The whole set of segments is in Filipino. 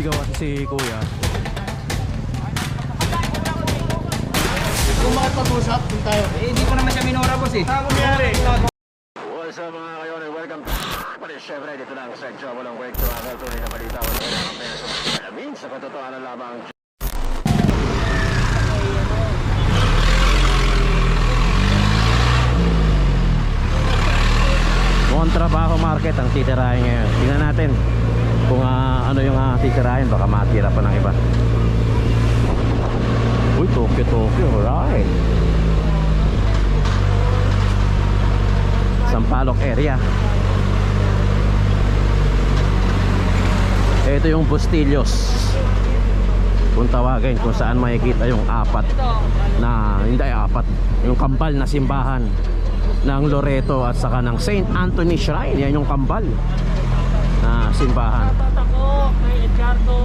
Sumisigaw kasi si kuya. Kung makipag-usap, dun tayo. Eh, hindi ko naman siya minura, boss eh. Ano nangyari? What's up mga kayon and welcome to Pare syempre dito lang sa Extra Walang Kwek Travel Tunay na balita Walang kailangan peso Alamin sa katotohanan lamang Mukhang trabaho market ang titirahin ngayon. Tingnan natin kung ah, ano yung uh, titirahin. Baka matira pa ng iba. Uy, Tokyo, Tokyo. Alright. Sampaloc area. Ito yung Bustillos. Kung tawagin kung saan makikita yung apat na hindi apat yung kambal na simbahan ng Loreto at saka ng St. Anthony Shrine yan yung kambal na simbahan Shoutout ako kay Edgardo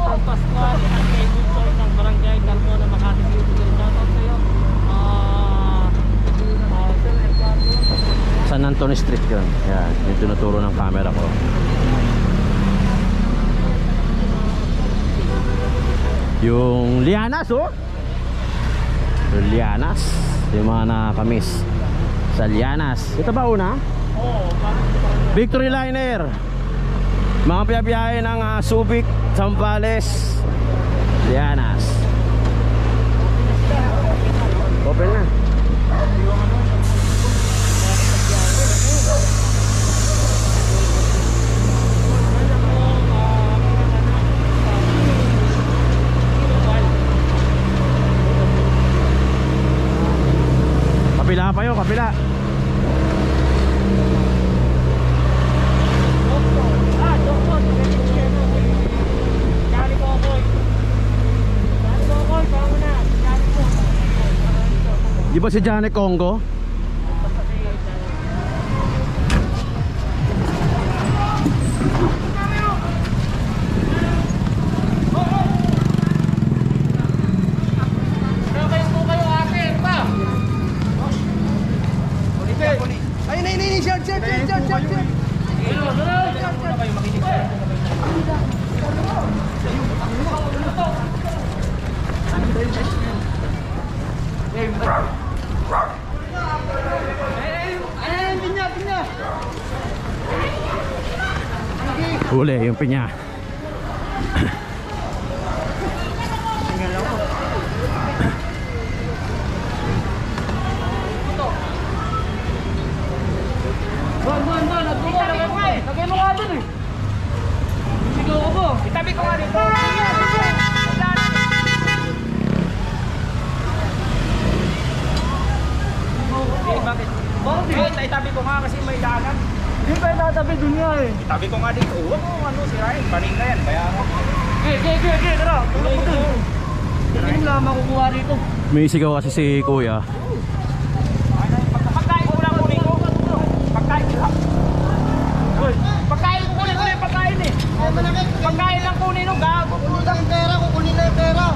San Pascual at kay Bunsoy ng Barangay Carmona Makati City. Shoutout sa'yo. Ah, ah, Sir Edgardo. San Antonio Street yun yan yung tinuturo ng camera ko yung Lianas oh yung Lianas yung mga nakakamiss sa Lianas ito ba una? Victory Liner. Mga piyabiyahe ng uh, Subic, Zambales Lianas. Open na. Kapila pa yun, kapila Ah, Dokson. Kali ko ako. Kali ko ako. Kamo na. Kali ko. Di ba si Janet Congo? Huli yung pinya. Bon, bon, bon. Nagbuko. Lagay mo nga eh. Lagay mo nga dun eh. Sigaw ko po. Itabi ko nga dito. Bakit? Bakit? Itabi ko nga kasi may daanan. Hindi pa tatabi dun nga eh. Itabi ko nga dito. Huwag mo ano, sirain. Paning na yan. Kaya ako. Okay, okay, okay. Tara. Tulog mo dun. Hindi mo lang makukuha dito. May sigaw kasi si kuya. Pagkain ko lang kunin ko. Pagkain ko lang. Uy. Pagkain ko kunin ko na yung pagkain eh. Pagkain lang kunin ko. Gago. Kukunin lang yung pera, kukunin lang yung pera.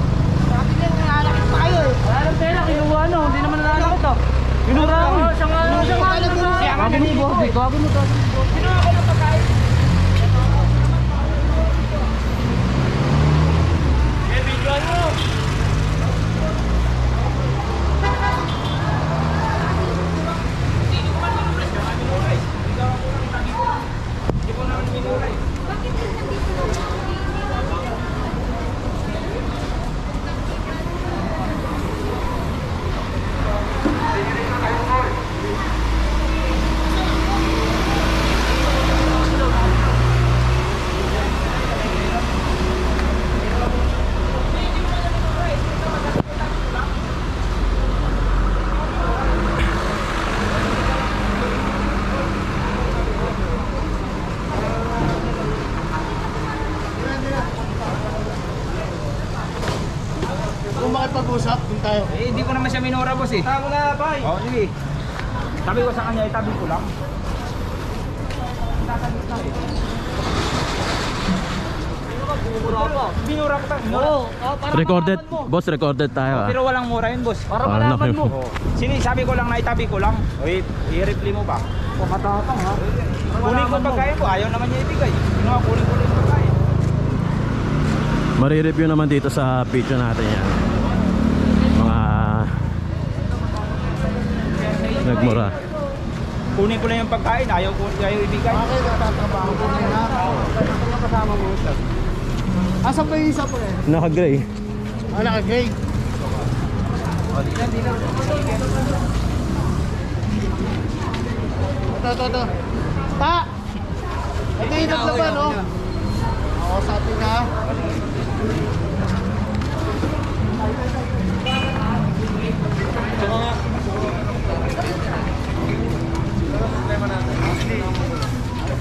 Sabi niya, nangalakit pa kayo eh. Wala nang pera. Kinuha no. Hindi naman nalalakot ah. Minura ako. Siya nga lang. Siya nga lang. Siya nga Gagawin mo. Gagawin mo. Kinuha ko ng pagkain. Eh, bigyan mo. Hindi ko man minuray. Siya nga minuray. Hindi ko lang itabi ko. Hindi ko naman minuray. Kung makipag-usap, dun tayo. Eh, siya minura, boss eh. Tama na, bay. Oo, sige. Tabi ko sa kanya, itabi ko lang. Minura pa. Binura ko ta. Binura. Oo. ah, para Recorded, mo. boss, recorded tayo ah. Pero walang mura yun, boss. Para Ah, malaman mo. mo. Sinisabi ko lang na itabi ko lang. Uy, i-reply mo ba? Oh, matapang ha. Kunin ko pagkain ko, ayaw naman niya ibigay. Kinuha, kunin ko rin pagkain. Marireview naman dito sa video natin yan. Mga nagmura. Kunin ko lang yung pagkain, ayaw ko ayaw ibigay. Bakit natatrabaho ko muna? Ano yung kasama mo? Asan ba yung isa po eh? Naka-gray. Ah, naka-gray. Ito, ito, ito. Pa! Ito yung tatlo ba, no? Oo, sa atin ka.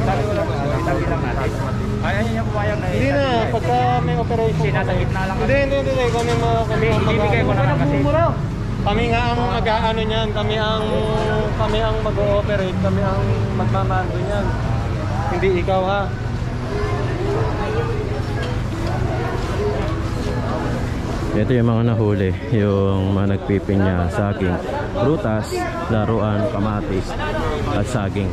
Tabi lang natin. Ay, ayun yung pumayag na Hindi na, pagka may operation. Kasi nasa gitna lang Hindi, hindi, hindi. Kami mga kami ang mag- Ibibigay ko na lang kasi. Kami nga ang mag-aano niyan, kami ang kami ang mag-ooperate, kami ang magmamando niyan. Hindi ikaw ha. Ito yung mga nahuli, yung mga nagpipinya, saging, prutas, laruan, kamatis, at saging.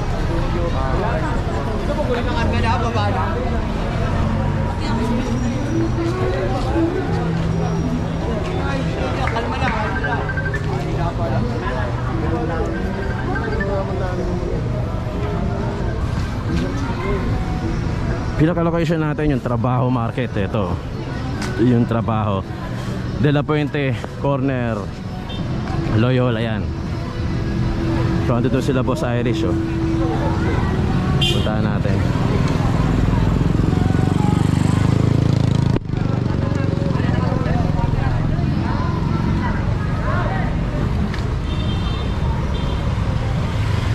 Pinaka-location natin yung trabaho market. Ito, yung trabaho. De La Puente, corner, Loyola yan. So, andito sila Boss Irish, oh. Puntahan natin.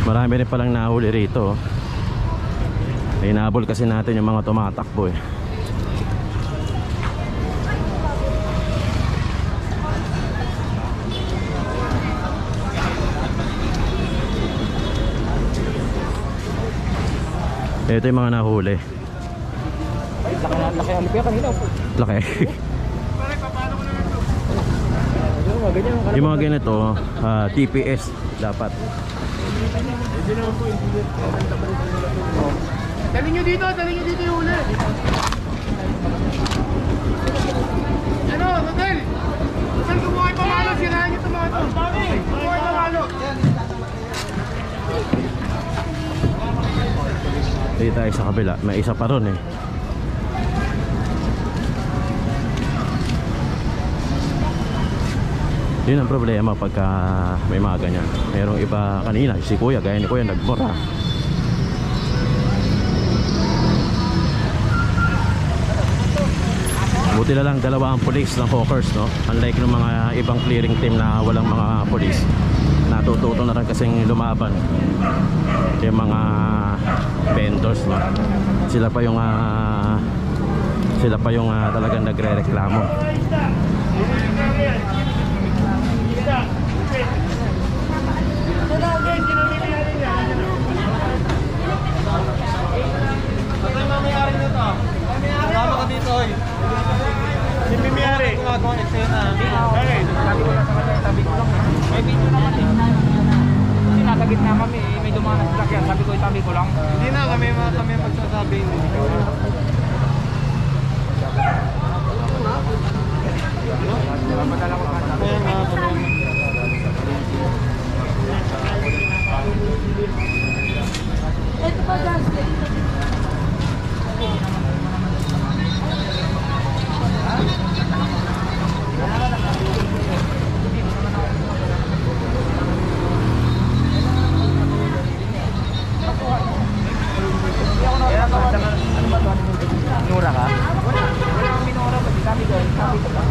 Marami rin palang nahuli rito. oh. Hinabol kasi natin yung mga tumatakbo eh. Ito yung mga nahuli. Laki na, laki ang laki kanina. Laki. yung mga ganito, ah, TPS dapat. Dali nyo dito, dali nyo dito yung uli. Ano, Rodel? Saan kumuha yung pamalo? Sirahan nyo ito. Kumuha yung pamalo. Dito tayo sa kabila. May isa pa ron eh. Yun ang problema pagka may mga ganyan. Merong iba kanina, si Kuya, gaya ni Kuya, nagmura. Buti na lang dalawa ang police ng hawkers, no? Unlike ng mga ibang clearing team na walang mga police. Natututo na rin kasing lumaban. Yung mga vendors, no? Sila pa yung ah, sila pa yung ah, talagang nagre-reklamo. Ito yung mamayari nito. Tama ka dito, oy. Yung mimayari. Gumagawa ng eksena. Okay. Sabi ko lang sa kanya, sabi ko lang. May video naman eh. Kasi nasa gitna kami eh. May dumaan na sasakyan. Sabi ko, itabi ko lang. Hindi na, kami mga kami magsasabi. Papadala ko pa. Kaya nga, kami. Nura ka? Wala. Wala akong minura. Pati sabi ko, sabi ko lang.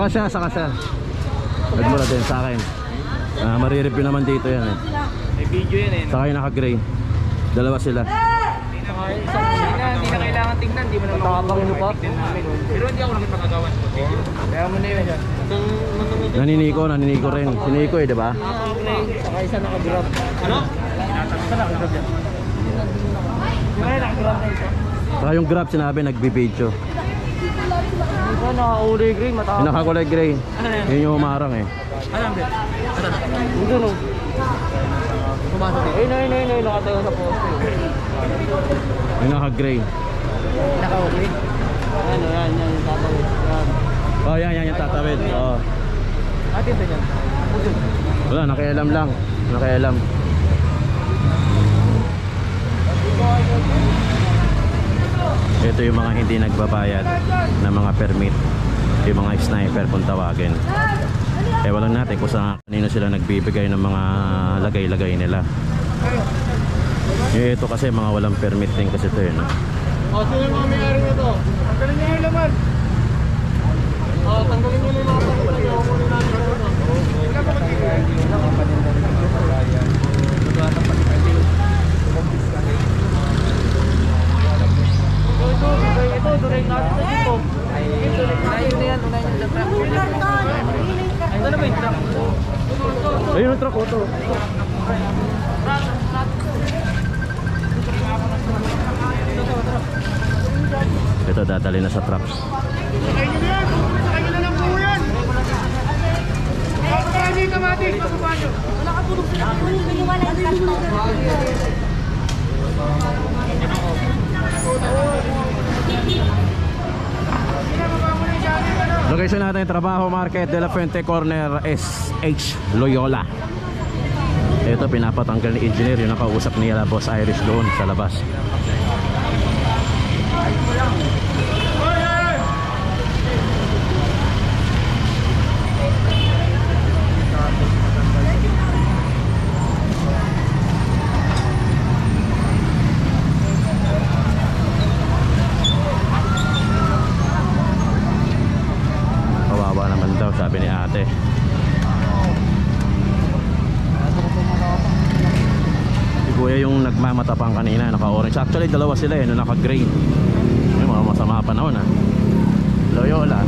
Saka siya, saka siya. Nagmura din sa akin. Ah, marireview naman dito yan eh. May video yan eh. Saka yung naka-gray. Dalawa sila. Saka hindi na, kailangan tingnan, hindi mo na makapangino pa. Pero hindi ako nakipagagawan sa video. Kaya mo na yun. Naniniko, naniniko rin. Siniko eh, di ba? Saka isa naka-grab. Ano? Saka yung grab sinabi nagbibidyo. Ito naka-uli green, mataas. Yung nakakulay gray. Yun yung umarang eh. Ano ang Ito no. Pumasok dito. Ayun, ayun, ayun, ayun, nakatayo sa poste. Yung naka-gray. Naka-uli. Ano, yan, yan, yung tatawid. Yan. Oh, yan, yan yung tatawid. Oh. Atin ba yan? Pusod. Wala, nakialam lang. Nakialam. Ito yung mga hindi nagbabayad ng mga permit. Yung mga sniper kung tawagin. Ewan lang natin kung sa kanino sila nagbibigay ng mga lagay-lagay nila. Eh, ito kasi mga walang permit din kasi ito yun. O, sino yung mga may-ari nito? Tanggalin niyo yung laman. O, tanggalin niyo yung mga pagkakas. O, kunin natin ito. Ito, ito, ito, ito, donate natin sa dito. Unayin na yan, unayin yung truck. Ito na ba yung truck? Ayun yung truck ko to. Dadali na sa truck. Location natin, Trabaho Market de la Fuente Corner SH Loyola. Ito pinapatanggal ni engineer yung nakausap niya Boss Iris doon sa labas. Kawawa naman daw sabi ni ate. Si kuya yung nagmamatapang kanina, naka-orange. Actually, dalawa sila eh, no, naka-green. Yung mga masama panahon ah. Loyola.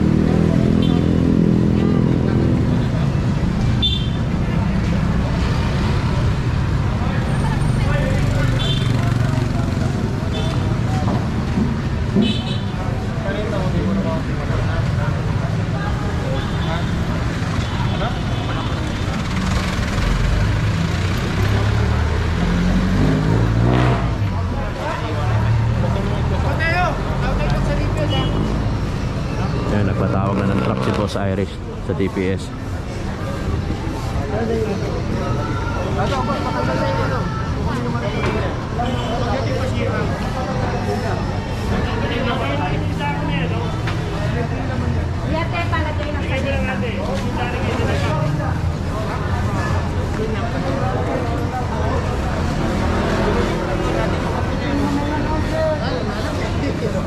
Ayun, nagpatawag na ng truck si Boss Irish sa kanya.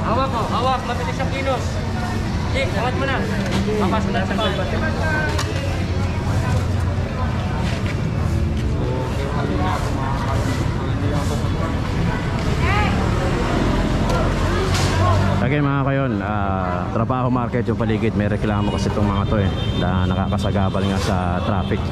Hawak ko, hawak. Mabilis ang kilos. Jake, hawak mo na. Makas na sa bahay. Again mga kayon, ah, trabaho market yung paligid. May reklamo kasi itong mga to eh. Na nakakasagabal nga sa traffic.